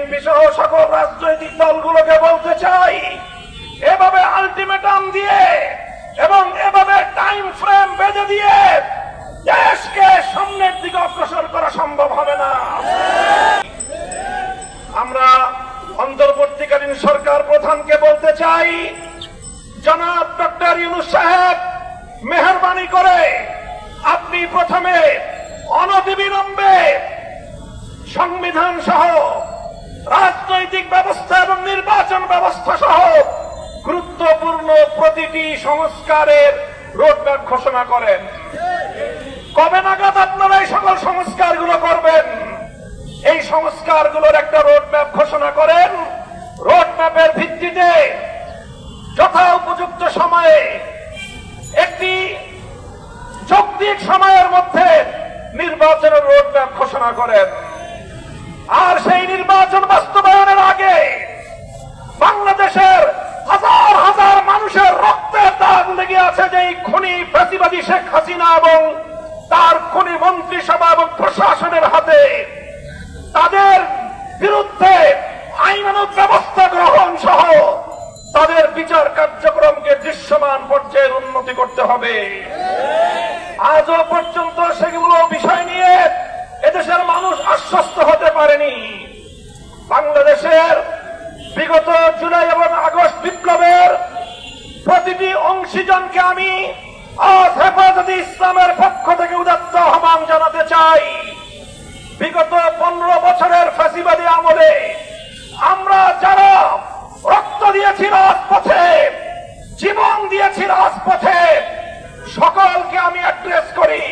BNP সহ সকল রাজনৈতিক দলগুলোকে বলতে চাই, এভাবে আলটিমেটাম দিয়ে এবং এভাবে টাইম ফ্রেম বেঁধে দিয়ে দেশকে সামনের দিকে অগ্রসর করা সম্ভব হবে না। আমরা অন্তর্বর্তীকালীন সরকার প্রধানকে বলতে চাই, জনাব ডক্টর ইউনুস সাহেব, মেহরবানি করে আপনি প্রথমে অনতিবিলম্বে সংবিধান সহ ব্যবস্থা এবং নির্বাচন ব্যবস্থা সহ গুরুত্বপূর্ণ প্রতিটি সংস্কারের রোডম্যাপ ঘোষণা করেন। কবে নাগাদ আপনারা এই সকল সংস্কারগুলো করবেন? এই সংস্কারগুলোর একটা রোডম্যাপ কার্যক্রমকে দৃশ্যমান পর্যায়ে উন্নতি করতে হবে। আজও পর্যন্ত সেগুলো বিষয় নিয়ে এদেশের মানুষ আশ্বস্ত হতে পারেনি। বাংলাদেশের বিগত জুলাই এবং আগস্ট বিপ্লবের প্রতিটি অংশীজনকে আমি আজ ইসলামের পক্ষ থেকে উদাত্ত আহ্বান জানাতে চাই। বিগত পনেরো বছরের ফাঁসিবাদী আমলে আমরা রাজপথে সকলকে আমি অ্যাড্রেস করি।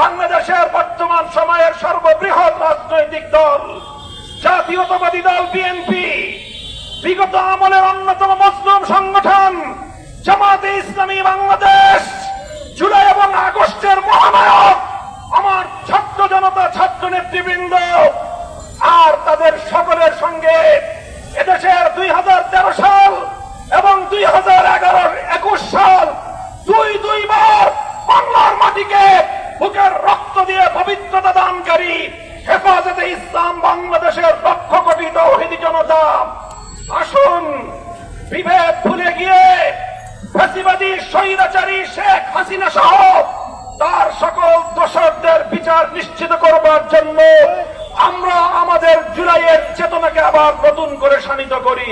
বাংলাদেশের বর্তমান সময়ের সর্ববৃহৎ রাজনৈতিক দল, জাতীয়তাবাদী দল বিএনপি বিগত আমলের অন্যতম মজলুম সংগঠন, জামাতে ইসলামী বাংলাদেশ, জুলাই এবং আগস্টের মহানায়ক, আমার ছাত্র জনতা ছাত্র নেতৃবৃন্দ, আর তাদের সকলের সঙ্গে এদেশের ইসলাম বাংলাদেশের লক্ষ কোটি তৌহিদি জনতা, আসুন, বিভেদ ভুলে গিয়ে ফাঁসিবাদী স্বৈরাচারী শেখ হাসিনা সহ তার সকল দোষরদের বিচার নিশ্চিত করবার জন্য আমরা আমাদের জুলাইয়ের চেতনাকে আবার নতুন করে শানিত করি।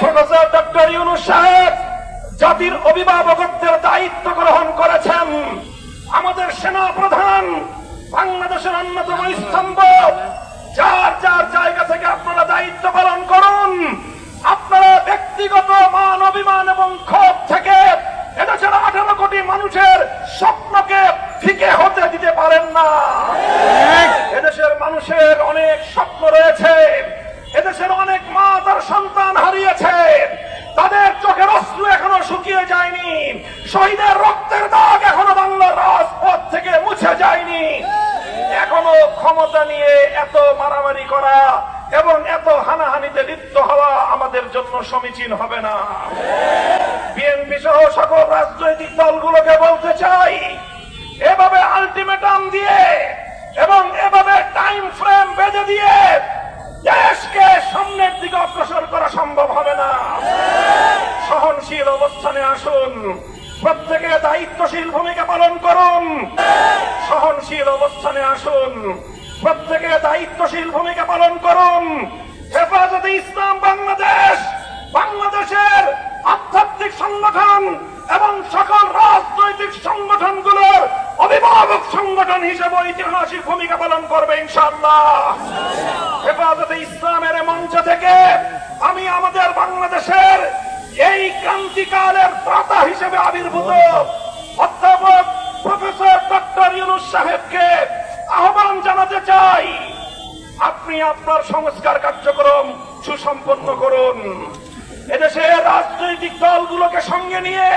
প্রফেসর ডক্টর ইউনুস সাহেব জাতির অভিভাবকত্বের দায়িত্ব গ্রহণ করেছেন। আমাদের সেনা প্রধান বাংলাদেশের অন্যতম স্তম্ভ। যার যার জায়গা থেকে আপনারা দায়িত্ব পালন করুন। আপনারা ব্যক্তিগত মান, অভিমান এবং ক্ষোভ থেকে এদেশের আঠারো কোটি মানুষের স্বপ্নকে ফিকে হতে দিতে পারেন না। এদেশের মানুষের অনেক স্বপ্ন রয়েছে। এদেশের অনেক মা তার সন্তান হারিয়েছে। তাদের চোখের অশ্রু এখনও শুকিয়ে যায়নি। শহীদের রক্তের দাগ এখনও বাংলার রাজপথ থেকে মুছে যায়নি। এখনও ক্ষমতা নিয়ে এত মারামারি করা এবং এত হানাহানিতে লিপ্ত হওয়া আমাদের জন্য সমীচীন হবে না। বিএনপি সহ সকল রাজনৈতিক দলগুলোকে বলতে চাই, এভাবে আলটিমেটাম দিয়ে এবং এভাবে টাইম ফ্রেম বেঁধে দিয়ে দেশকে সামনের দিকে অগ্রসর করা সম্ভব হবে না। সহনশীল অবস্থানে আসুন। প্রত্যেকে দায়িত্বশীল ভূমিকা পালন করুন। সহনশীল অবস্থানে আসুন। প্রত্যেকে দায়িত্বশীল ভূমিকা পালন করুন। হেফাজতে ইসলাম বাংলাদেশ, বাংলাদেশের আধ্যাত্মিক সংগঠন এবং সকল রাজনৈতিক সংগঠনগুলোর অভিভাবক সংগঠন হিসেবে ঐতিহাসিক ভূমিকা পালন করবে ইনশাআল্লাহ। হেফাজতে ইসলামের মঞ্চ থেকে আমি আমাদের বাংলাদেশের এই ক্রান্তিকালের ত্রাতা হিসেবে আবির্ভূত অধ্যাপক প্রফেসর ডক্টর ইউনুস সাহেবকে আহ্বান জানাতে চাই। আপনি আপনার সংস্কার কার্যক্রম সুসম্পন্ন করুন। এদেশের রাজনৈতিক দলগুলোকে সঙ্গে নিয়ে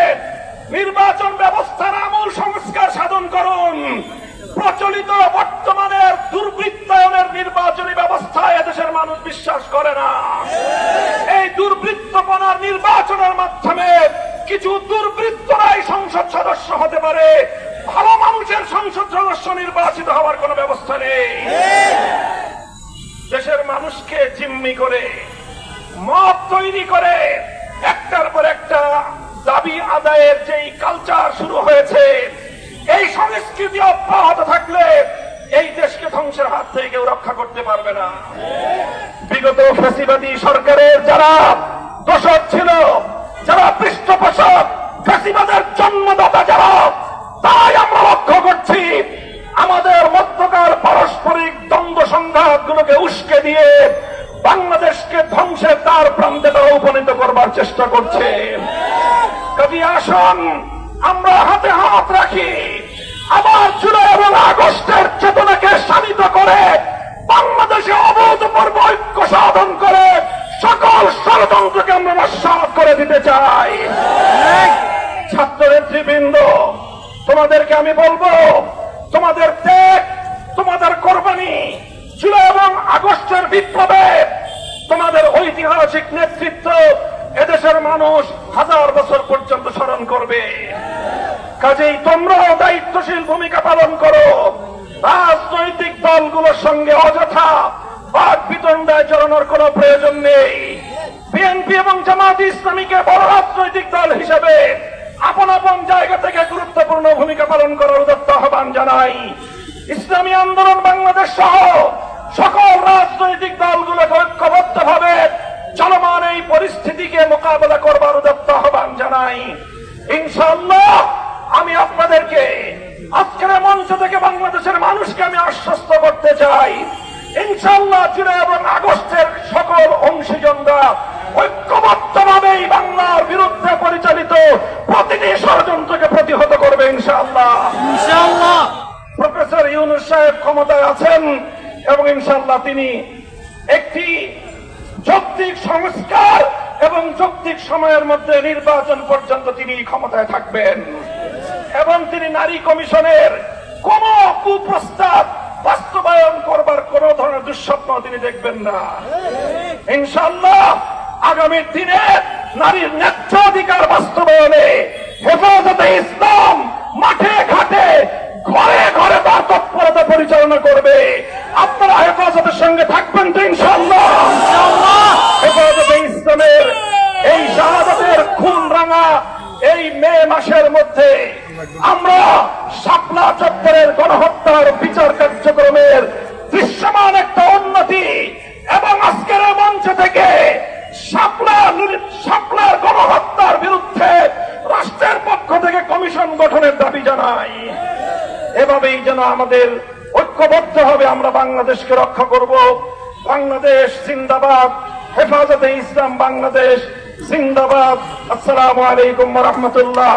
নির্বাচন ব্যবস্থার আমূল সংস্কার সাধন করুন। প্রচলিত বর্তমানের দুর্বৃত্তায়নের নির্বাচনী ব্যবস্থায় এদেশের মানুষ বিশ্বাস করে না। এই দুর্বৃত্তপনার নির্বাচনের মাধ্যমে কিছু দুর্বৃত্তরাই সংসদ সদস্য হতে পারে। ভালো মানুষের সংসদ সদস্য নির্বাচিত হওয়ার কোনো ব্যবস্থা নেই। দেশের মানুষকে জিম্মি করে, মত তৈরি করে, একটার পর একটা দাবি আদায়ের যেই কালচার শুরু হয়েছে সংস্কৃতি অব্যাহত থাকলে এই দেশকে ধ্বংসের হাত থেকে কেউ রক্ষা করতে পারবে না। বিগত ফেসিবাদী সরকারের যারা দোষক ছিল, যারা পৃষ্ঠপোষক ফেসিবাদের জন্মদাতা যারা, তাই আমরা লক্ষ্য করছি আমাদের মধ্যকার পারস্পরিক দ্বন্দ্ব সংঘাত গুলোকে উস্কে দিয়ে বাংলাদেশকে ধ্বংসের তার প্রান্তে তারা উপনীত করবার চেষ্টা করছে। কাজী আসন, আমরা হাতে হাত রাখি। আবার জুলাই এবং আগস্টের চেতনাকে শানিত করে বাংলাদেশে অভূতপূর্ব ঐক্য সাধন করে সকল ষড়যন্ত্রকে আমরা নস্বাত করে দিতে চাই। ছাত্র নেতৃবৃন্দ তোমাদেরকে আমি বলব, তোমাদের ত্যাগ, তোমাদের কোরবানি জুলাই এবং আগস্টের বিপ্লবে তোমাদের ঐতিহাসিক নেতৃত্ব এদেশের মানুষ হাজার বছর পর্যন্ত স্মরণ করবে। কাজেই তোমরাও দায়িত্বশীল ভূমিকা পালন করো। রাজনৈতিক দলগুলোর সঙ্গে অযথা বাদ বিতণ্ডায় জড়ানোর কোনো প্রয়োজন নেই। বিএনপি এবং জামাত ইসলামীকে বড় রাজনৈতিক দল হিসেবে আপন আপন জায়গা থেকে গুরুত্বপূর্ণ ভূমিকা পালন করার উদত্ত আহ্বান জানাই। ইসলামী আন্দোলন বাংলাদেশ সহ সকল রাজনৈতিক দলগুলোকে ঐক্যবদ্ধ ভাবে চলমান এই পরিস্থিতিকে মোকাবেলা করবার উদত্ত আহ্বান জানাই। ইনশাআল্লাহ আমি আপনাদেরকে আজকের মঞ্চ থেকে বাংলাদেশের মানুষকে আমি আশ্বস্ত করতে চাই। ইনশাআল্লাহ জুলাই এবং আগস্টের সকল অংশীজনরা ঐক্যবদ্ধভাবে এই বাংলার বিরুদ্ধে পরিচালিত প্রতিটি ষড়যন্ত্রকে প্রতিহত করবে ইনশাআল্লাহ। ইনশাআল্লাহ। প্রফেসর ইউনুস সাহেব ক্ষমতায় আছেন এবং ইনশাল্লাহ তিনি একটি যৌক্তিক সংস্কার এবং যৌক্তিক সময়ের মধ্যে নির্বাচন পর্যন্ত তিনি ক্ষমতায় থাকবেন। এবং তিনি নারী কমিশনের কোন কুপ্রস্তাব বাস্তবায়ন করবার কোন ধরনের দুঃস্বপ্ন তিনি দেখবেন না। ইনশাল্লাহ আগামী দিনে নারীর ন্যায্য অধিকার বাস্তবায়নে হেফাজতে ইসলাম মাঠে ঘাটে ঘরে ঘরে তার তৎপরতা পরিচালনা করবে আপনারা হেফাজতের সঙ্গে থাকবেন তো ইনশাল্লাহ হেফাজতে ইসলামের এই শাহাদাতের খুন রাঙা এই মে মাসের মধ্যে আমরা শাপলা চত্বরের গণহত্যার বিচার কার্যক্রমের দৃশ্যমান একটা উন্নতি এবং আজকের মঞ্চ থেকে শাপলা শাপলার গণহত্যার বিরুদ্ধে রাষ্ট্রের পক্ষ থেকে কমিশন গঠনের দাবি জানাই। এভাবেই যেন আমাদের ঐক্যবদ্ধ হবে আমরা বাংলাদেশকে রক্ষা করব। বাংলাদেশ জিন্দাবাদ। হেফাজতে ইসলাম বাংলাদেশ জিন্দাবাদ। আসসালামু আলাইকুম রহমতুল্লাহ।